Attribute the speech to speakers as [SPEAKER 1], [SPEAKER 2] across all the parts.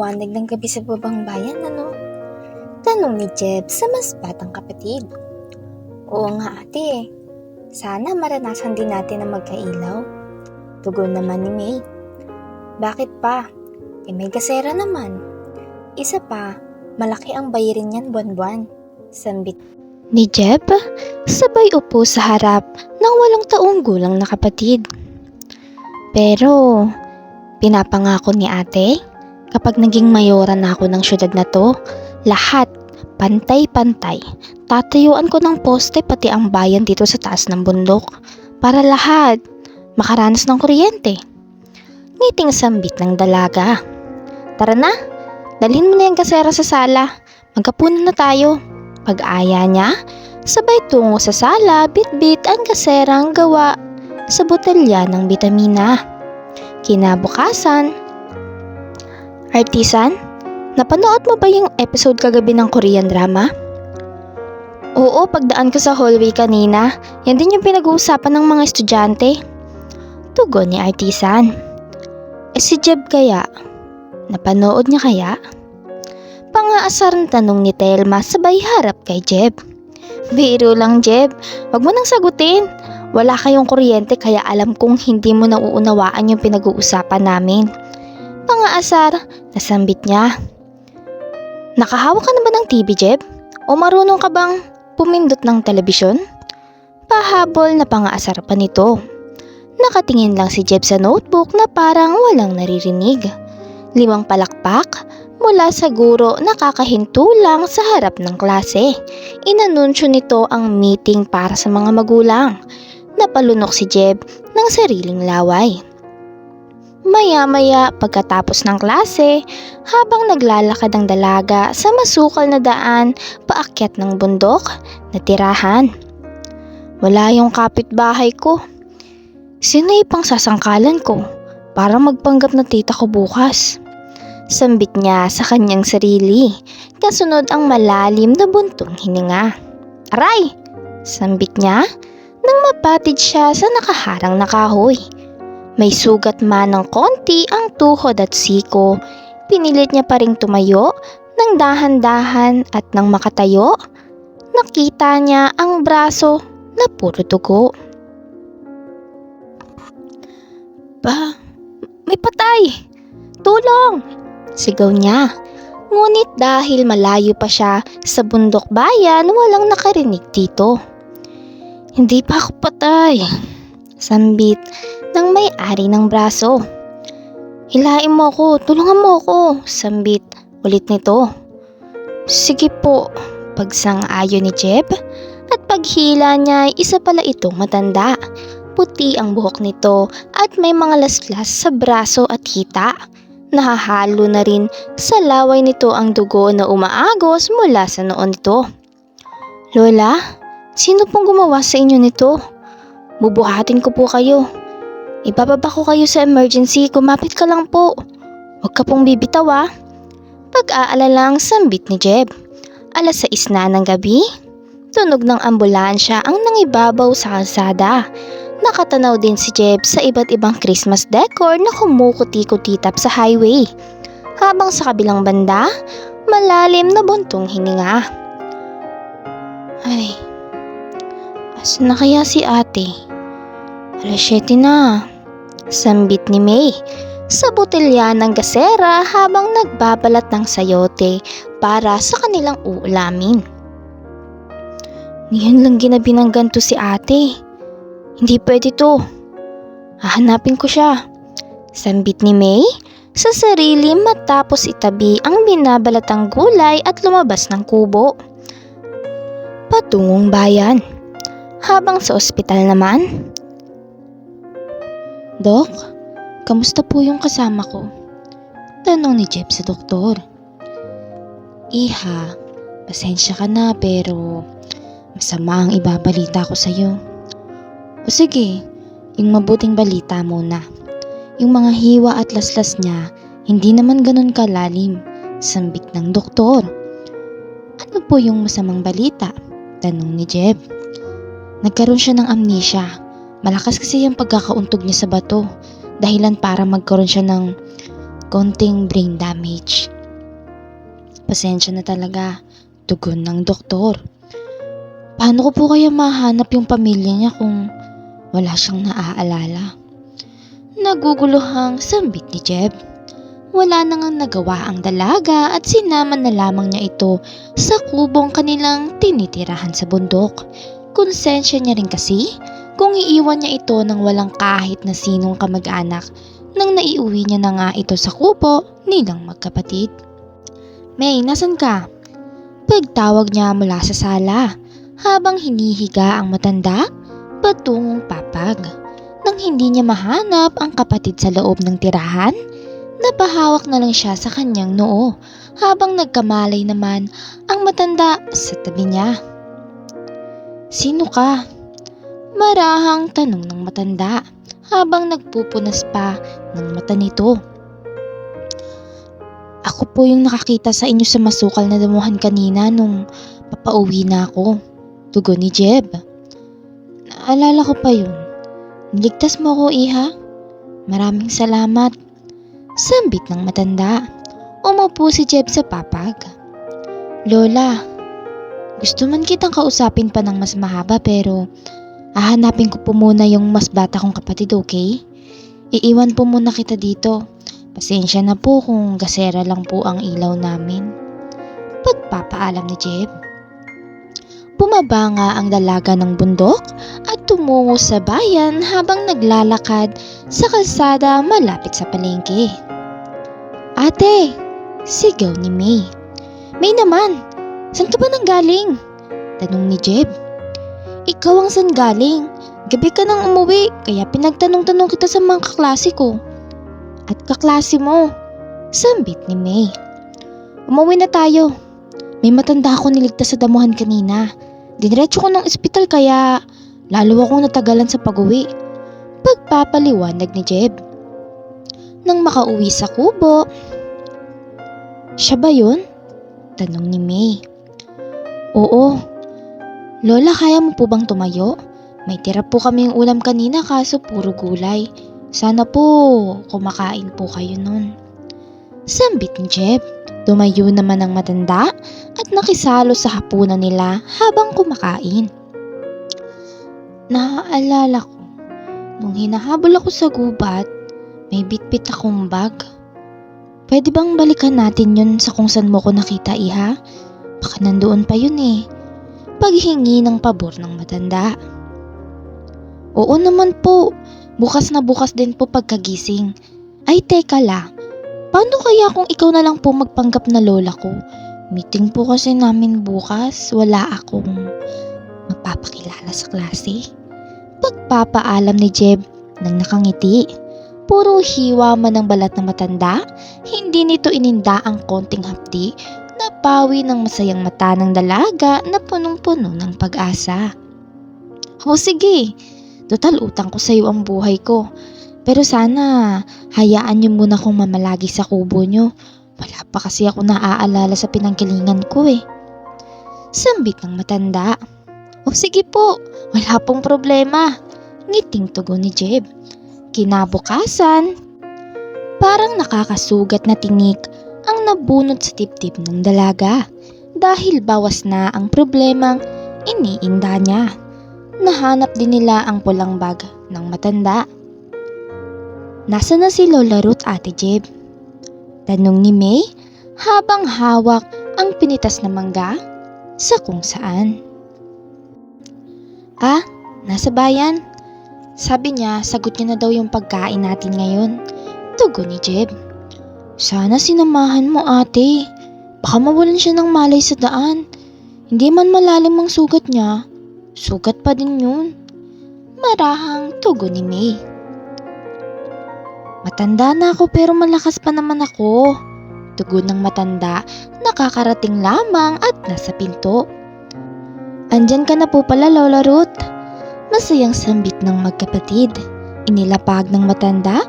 [SPEAKER 1] liwanag ng gabi sa babang bayan, ano? Tanong ni Jeb sa mas batang kapatid. Oo nga ate, sana maranasan din natin na magkailaw. Tugon naman ni May. Bakit pa? Eh may gasera naman. Isa pa, malaki ang bayarin niyan buwan-buwan. Sambit ni Jeb, sabay upo sa harap ng walang taong gulang na kapatid. Pero, pinapangako ni ate, kapag naging mayora na ako ng syudad na to, lahat, pantay-pantay, tatayuan ko ng poste pati ang bayan dito sa taas ng bundok para lahat makaranas ng kuryente. Ngiting sambit ng dalaga. Tara na, dalhin mo na yung kasera sa sala. Magkapunan na tayo. Pag-aya niya, sabay tungo sa sala, bit-bit ang kaserang gawa sa botelya ng bitamina. Kinabukasan, Artisan, napanood mo ba yung episode kagabi ng Korean drama? Oo, pagdaan ko sa hallway kanina, yan din yung pinag-uusapan ng mga estudyante. Tugon ni Artisan. Eh si Jeb kaya? Napanood niya kaya? Pangaasar ng tanong ni Telma sabay harap kay Jeb. Biro lang Jeb, wag mo nang sagutin. Wala kayong kuryente kaya alam kong hindi mo nauunawaan yung pinag-uusapan namin. Pangaasar, nasambit niya. Nakahawak ka na ba ng TV, Jeb? O marunong ka bang pumindot ng telebisyon? Pahabol na pangaasar pa nito. Nakatingin lang si Jeb sa notebook na parang walang naririnig. Limang palakpak mula sa guro nakakahinto lang sa harap ng klase. Inanunsyo nito ang meeting para sa mga magulang. Napalunok si Jeb ng sariling laway. Maya-maya pagkatapos ng klase, habang naglalakad ang dalaga sa masukal na daan paakyat ng bundok na tirahan. Wala yung kapitbahay ko. Sino ipang sasangkalan ko para magpanggap na tita ko bukas? Sambit niya sa kanyang sarili, kasunod ang malalim na buntong hininga. Aray! Sambit niya nang mapatid siya sa nakaharang na kahoy. May sugat man ng konti ang tuhod at siko. Pinilit niya pa ring tumayo ng dahan-dahan at nang makatayo, nakita niya ang braso na puro dugo. Ba, may patay! Tulong! Sigaw niya. Ngunit dahil malayo pa siya sa bundok bayan, walang nakarinig dito. Hindi pa ako patay. Sambit ng may-ari ng braso. Hilain mo ako, tulungan mo ako, sambit ulit nito. Sige po, pagsang-ayo ni Jeb at paghila niya ay isa pala itong matanda. Puti ang buhok nito at may mga laslas sa braso at hita. Nahahalo na rin sa laway nito ang dugo na umaagos mula sa noon nito. Lola, sino pong gumawa sa inyo nito? Bubuhatin ko po kayo. Ibababa ko kayo sa emergency, kumapit ka lang po. Huwag ka pong bibitaw ah. Pag-aalala ang sambit ni Jeb. Alas 6 na ng gabi, tunog ng ambulansya ang nangibabaw sa kalsada. Nakatanaw din si Jeb sa iba't ibang Christmas decor na kumukuti-kutitap sa highway. Habang sa kabilang banda, malalim na buntong hininga. Ay, asan na kaya si ate? Alas 7 na. Sambit ni May sa botelya ng gasera habang nagbabalat ng sayote para sa kanilang uulamin. Ngayon lang ginabi ng ganto si ate. Hindi pwede to. Hahanapin ko siya. Sambit ni May sa sarili matapos itabi ang binabalatang gulay at lumabas ng kubo. Patungong bayan. Habang sa ospital naman. Dok, kamusta po yung kasama ko? Tanong ni Jeb sa doktor. Iha, pasensya ka na pero masama ang ibabalita ko sa'yo. O sige, yung mabuting balita muna. Yung mga hiwa at laslas niya, hindi naman ganun kalalim. Sambit ng doktor. Ano po yung masamang balita? Tanong ni Jeb. Nagkaroon siya ng amnesia. Malakas kasi yung pagkakauntog niya sa bato. Dahilan para magkaroon siya ng konting brain damage. Pasensya na talaga. Tugon ng doktor. Paano ko po kaya mahanap yung pamilya niya kung wala siyang naaalala? Naguguluhang sambit ni Jeb. Wala na ngang nagawa ang dalaga at sinama na lamang niya ito sa kubong kanilang tinitirahan sa bundok. Konsensya niya rin kasi kung iiwan niya ito ng walang kahit na sinong kamag-anak nang naiuwi niya na nga ito sa kubo nilang magkapatid. May, nasan ka? Pagtawag niya mula sa sala habang hinihiga ang matanda patungong papag. Nang hindi niya mahanap ang kapatid sa loob ng tirahan, napahawak na lang siya sa kanyang noo habang nagkamalay naman ang matanda sa tabi niya. Sino ka? Marahang tanong ng matanda habang nagpupunas pa ng mata nito. Ako po yung nakakita sa inyo sa masukal na damuhan kanina nung papauwi na ako. Tugon ni Jeb. Naalala ko pa yun. Niligtas mo ako, Iha. Maraming salamat. Sambit ng matanda. Umupo si Jeb sa papag. Lola, gusto man kitang kausapin pa ng mas mahaba pero hahanapin ko po muna yung mas bata kong kapatid, okay? Iiwan po muna kita dito. Pasensya na po kung gasera lang po ang ilaw namin. Pagpapaalam ni Jeb. Bumaba nga ang dalaga ng bundok at tumungo sa bayan habang naglalakad sa kalsada malapit sa palengke. Ate! Sigaw ni May. May naman! San ka ba nang galing? Tanong ni Jeb. Ikaw ang san galing. Gabi ka nang umuwi kaya pinagtanong-tanong kita sa mga kaklase ko. At kaklase mo. Sambit ni May. Umuwi na tayo. May matanda ako niligtas sa damuhan kanina. Diniretso ko ng ospital kaya lalo akong natagalan sa pag-uwi. Pagpapaliwanag ni Jeb. Nang makauwi sa kubo. Siya ba yun? Tanong ni May. Oo. Lola, kaya mo po bang tumayo? May tira po kami yung ulam kanina kaso puro gulay. Sana po kumakain po kayo nun. Sambit ni Jeb. Tumayo naman ang matanda at nakisalo sa hapunan nila habang kumakain. Naaalala ko, nung hinahabol ako sa gubat, may bitbit akong bag. Pwede bang balikan natin yun sa kung saan mo ko nakita, Iha? Baka nandoon pa yun eh. Paghingi ng pabor ng matanda. Oo naman po. Bukas na bukas din po pagkagising. Ay teka la. Paano kaya kung ikaw na lang po magpanggap na lola ko? Meeting po kasi namin bukas. Wala akong magpapakilala sa klase. Pagpapaalam ni Jeb nang nakangiti. Puro hiwa man ang balat ng matanda, hindi nito ininda ang konting hapdi na pawi ng masayang mata ng dalaga na punong-puno ng pag-asa. O sige, total utang ko sa iyo ang buhay ko. Pero sana, hayaan niyo muna akong mamalagi sa kubo niyo. Wala pa kasi ako naaalala sa pinanggalingan ko eh. Sambit ng matanda. O sige po, wala pong problema. Ngiting tugon ni Jeb. Kinabukasan, parang nakakasugat na tinik nabunot sa tip-tip ng dalaga dahil bawas na ang problemang iniinda niya. Nahanap din nila ang pulang bag ng matanda. Nasa na si Lola Ruth Ate Jeb? Tanong ni May habang hawak ang pinitas na mangga sa kung saan. Ah, nasa bayan. Sabi niya, sagot niya na daw yung pagkain natin ngayon. Tugon ni Jeb. Sana sinamahan mo ate. Baka mawalan siya ng malay sa daan. Hindi man malalim ang sugat niya. Sugat pa din yun. Marahang tugon ni May. Matanda na ako pero malakas pa naman ako. Tugon ng matanda, nakakarating lamang at nasa pinto. Andyan ka na po pala Lola Ruth. Masayang sambit ng magkapatid. Inilapag ng matanda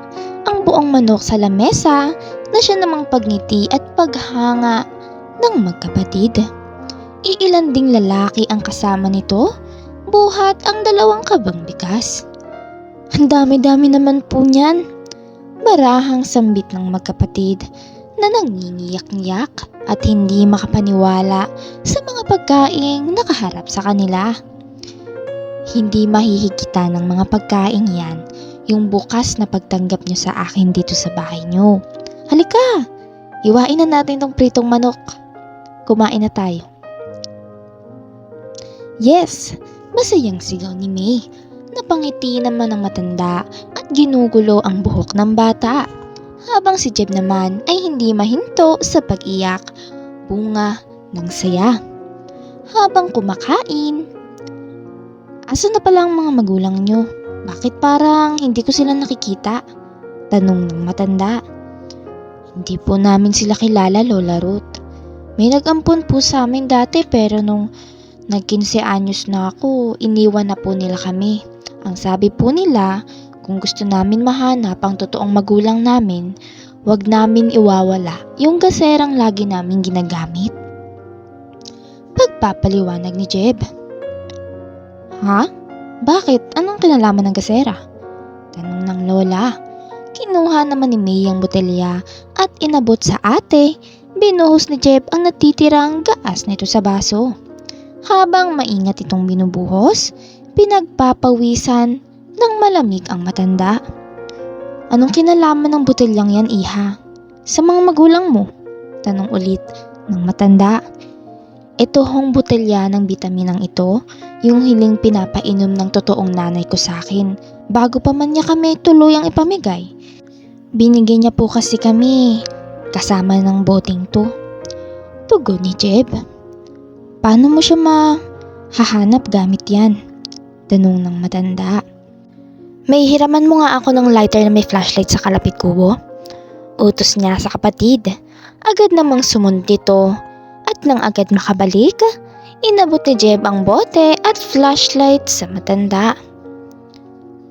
[SPEAKER 1] ang buong manok sa lamesa na siya namang pagngiti at paghanga ng magkapatid. Iilan ding lalaki ang kasama nito, buhat ang dalawang kabang bigas. Ang dami-dami naman po niyan. Marahang sambit ng magkapatid na nangingiyak-ngiyak at hindi makapaniwala sa mga pagkaing nakaharap sa kanila. Hindi mahihigita ng mga pagkain yan yung bukas na pagtanggap nyo sa akin dito sa bahay nyo. Halika, iwain na natin tong pritong manok. Kumain na tayo. Yes, masayang sigaw ni May. Napangiti naman ang matanda at ginugulo ang buhok ng bata. Habang si Jeb naman ay hindi mahinto sa pag-iyak, bunga ng saya. Habang kumakain, Asa na pala ang mga magulang nyo? Bakit parang hindi ko sila nakikita? Tanong ng matanda. Hindi po namin sila kilala, Lola Ruth. May nag-ampon po sa amin dati pero nung nag-15 anyos na ako, iniwan na po nila kami. Ang sabi po nila, kung gusto namin mahanap ang totoong magulang namin, wag namin iwawala yung gaserang lagi namin ginagamit. Pagpapaliwanag ni Jeb. Ha? Bakit? Anong kinalaman ng gasera? Tanong ng lola. Kinuha naman ni May ang botelya at inabot sa ate. Binuhos ni Jeb ang natitirang gaas nito sa baso. Habang maingat itong binubuhos, pinagpapawisan ng malamig ang matanda. Anong kinalaman ng botelyang yan, iha? Sa mga magulang mo? Tanong ulit ng matanda. Ito hong botelya ng bitaminang ito, yung hiling pinapainom ng totoong nanay ko sa akin, bago pa man niya kami tuluyang ipamigay. Binigyan niya po kasi kami, kasama ng boting to. Tugon ni Jeb. Paano mo siya mahahanap gamit yan? Tanong ng matanda. May hiraman mo nga ako ng lighter na may flashlight sa kalapit kubo. Utos niya sa kapatid. Agad namang sumunod ito at nang agad makabalik, inabot ni Jeb ang bote at flashlight sa matanda.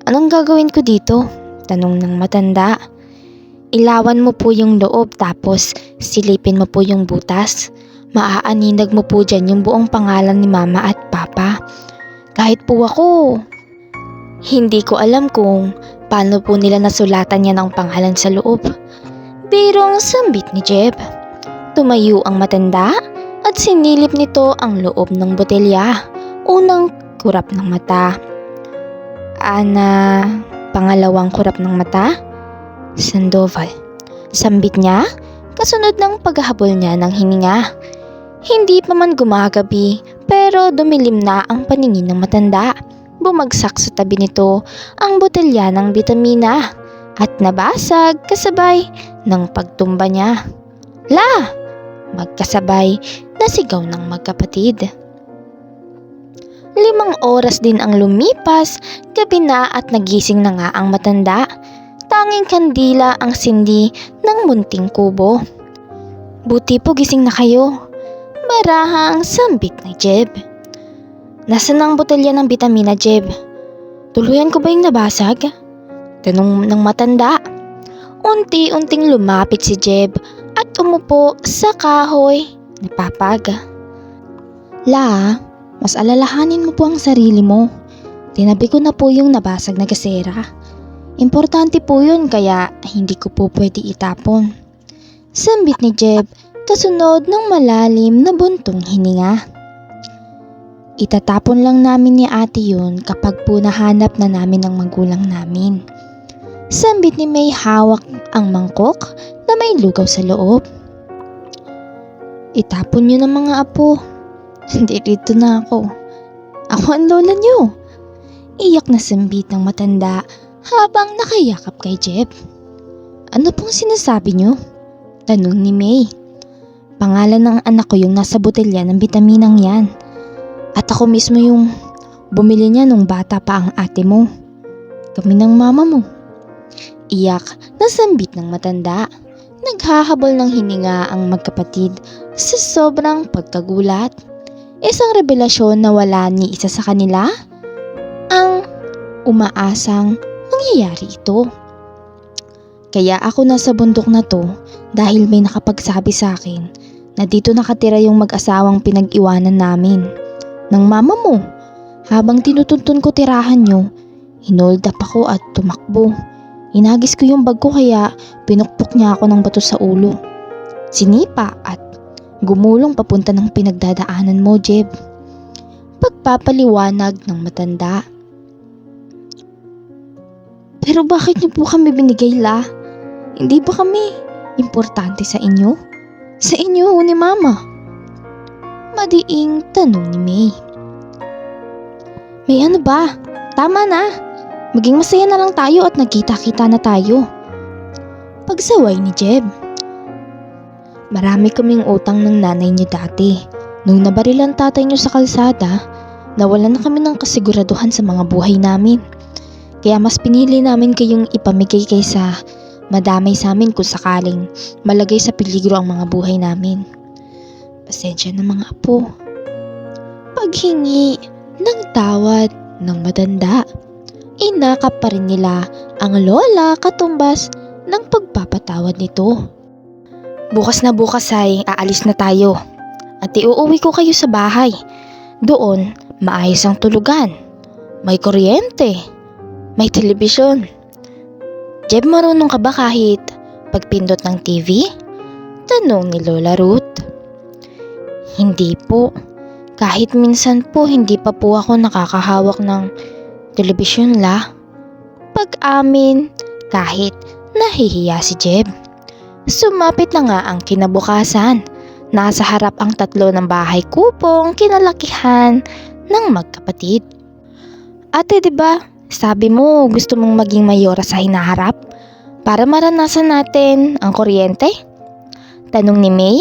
[SPEAKER 1] Anong gagawin ko dito? Tanong ng matanda. Ilawan mo po yung loob tapos silipin mo po yung butas. Maaaninag mo po dyan yung buong pangalan ni mama at papa. Kahit po ako. Hindi ko alam kung paano po nila nasulatan yan ang pangalan sa loob. Birong sambit ni Jeb. Tumayo ang matanda at sinilip nito ang loob ng botelya. Unang kurap ng mata. Ana, pangalawang kurap ng mata. Sandoval. Sambit niya, kasunod ng paghahabol niya ng hininga. Hindi pa man gumagabi, pero dumilim na ang paningin ng matanda. Bumagsak sa tabi nito ang botelya ng bitamina at nabasag kasabay ng pagtumba niya. La! Magkasabay nasigaw ng magkapatid. Limang oras din ang lumipas, gabi na at nagising na nga ang matanda. Tanging kandila ang sindi ng munting kubo. Buti po gising na kayo. Marahang sambit ni Jeb. Nasaan ang botelya ng bitamina, Jeb? Tuluyan ko ba yung nabasag? Tanong ng matanda. Unti-unting lumapit si Jeb at umupo sa kahoy napapag. La, mas alalahanin mo po ang sarili mo. Tinabi ko na po yung nabasag na gasera. Importante po yun kaya hindi ko po pwede itapon. Sambit ni Jeb kasunod ng malalim na buntong hininga. Itatapon lang namin ni ate yun kapag po nahanap na namin ang magulang namin. Sambit ni May hawak ang mangkok na may lugaw sa loob. Itapon niyo ng mga apo. Hindi rito na ako. Ako ang lola niyo. Iyak na sambit ng matanda habang nakayakap kay Jeb. Ano pong sinasabi niyo? Tanong ni May. Pangalan ng anak ko yung nasa botelya ng bitaminang yan. At ako mismo yung bumili niya nung bata pa ang ate mo. Kami ng mama mo. Iyak na sambit ng matanda. Naghahabol ng hininga ang magkapatid sa sobrang pagkagulat. Isang revelasyon na wala ni isa sa kanila ang umaasang mangyayari ito. Kaya ako nasa bundok na to dahil may nakapagsabi sa akin na dito nakatira yung mag-asawang pinag-iwanan namin. Ng mama mo, habang tinutuntun ko tirahan nyo, hinold up ako at tumakbo. Inagis ko yung bag ko kaya pinukpok niya ako ng bato sa ulo. Sinipa at gumulong papunta ng pinagdadaanan mo, Jeb. Pagpapaliwanag ng matanda. Pero bakit niyo po kami binigay, La? Hindi ba kami importante sa inyo? Sa inyo ni Mama? Madiing tanong ni May. May ano ba? Tama na. Maging masaya na lang tayo at nagkita-kita na tayo. Pagsaway ni Jeb. Marami kaming utang ng nanay niyo dati. Nung nabarilan tatay niyo sa kalsada, nawalan na kami ng kasiguraduhan sa mga buhay namin. Kaya mas pinili namin kayong ipamigay kaysa madamay sa amin kung sakaling malagay sa peligro ang mga buhay namin. Pasensya na mga apo. Paghingi ng tawad ng matanda, inakap pa rin nila ang lola katumbas ng pagpapatawad nito. Bukas na bukas ay aalis na tayo at iuuwi ko kayo sa bahay. Doon, maayos ang tulugan. May kuryente. May telebisyon. Jeb, marunong ka ba kahit pagpindot ng TV? Tanong ni Lola Ruth. Hindi po. Kahit minsan po hindi pa po ako nakakahawak ng telebisyon la. Pag-amin, kahit nahihiya si Jeb. Sumapit na nga ang kinabukasan. Nasa harap ang tatlo ng bahay kupong kinalakihan ng magkapatid. Ate, 'di ba? Sabi mo gusto mong maging mayora sa hinaharap para maranasan natin ang kuryente? Tanong ni May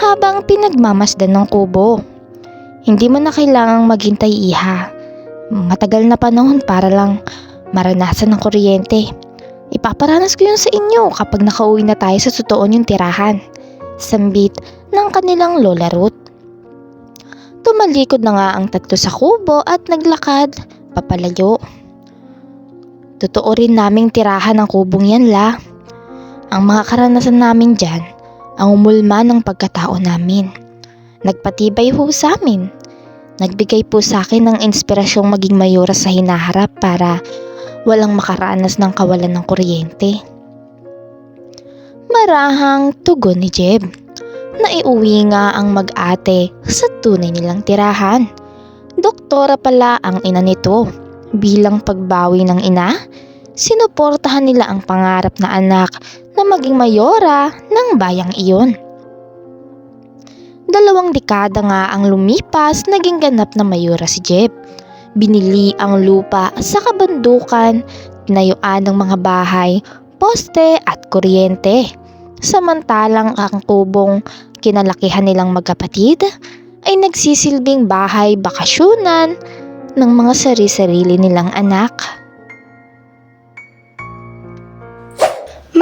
[SPEAKER 1] habang pinagmamasdan ng kubo. Hindi mo na kailangang maghintay iha. Matagal na panahon para lang maranasan ng kuryente. Ipaparanas ko yun sa inyo kapag nakauwi na tayo sa totoo yung tirahan. Sambit ng kanilang Lola Ruth. Tumalikod na nga ang tatlo sa kubo at naglakad papalayo. Totoo rin naming tirahan ng kubong yan la. Ang mga karanasan namin dyan, ang umulma ng pagkatao namin. Nagpatibay ho sa amin. Nagbigay po sa akin ng inspirasyong maging mayora sa hinaharap para walang makaranas ng kawalan ng kuryente. Marahang tugon ni Jeb. Naiuwi nga ang mag-ate sa tunay nilang tirahan. Doktora pala ang ina nito. Bilang pagbawi ng ina, sinuportahan nila ang pangarap na anak na maging mayora ng bayang iyon. Dalawang dekada nga ang lumipas naging ganap na mayora si Jeb. Binili ang lupa sa kabandukan, tinayuan ng mga bahay, poste at kuryente. Samantalang ang kubong kinalakihan nilang magkapatid ay nagsisilbing bahay bakasyunan ng mga sari-sarili nilang anak.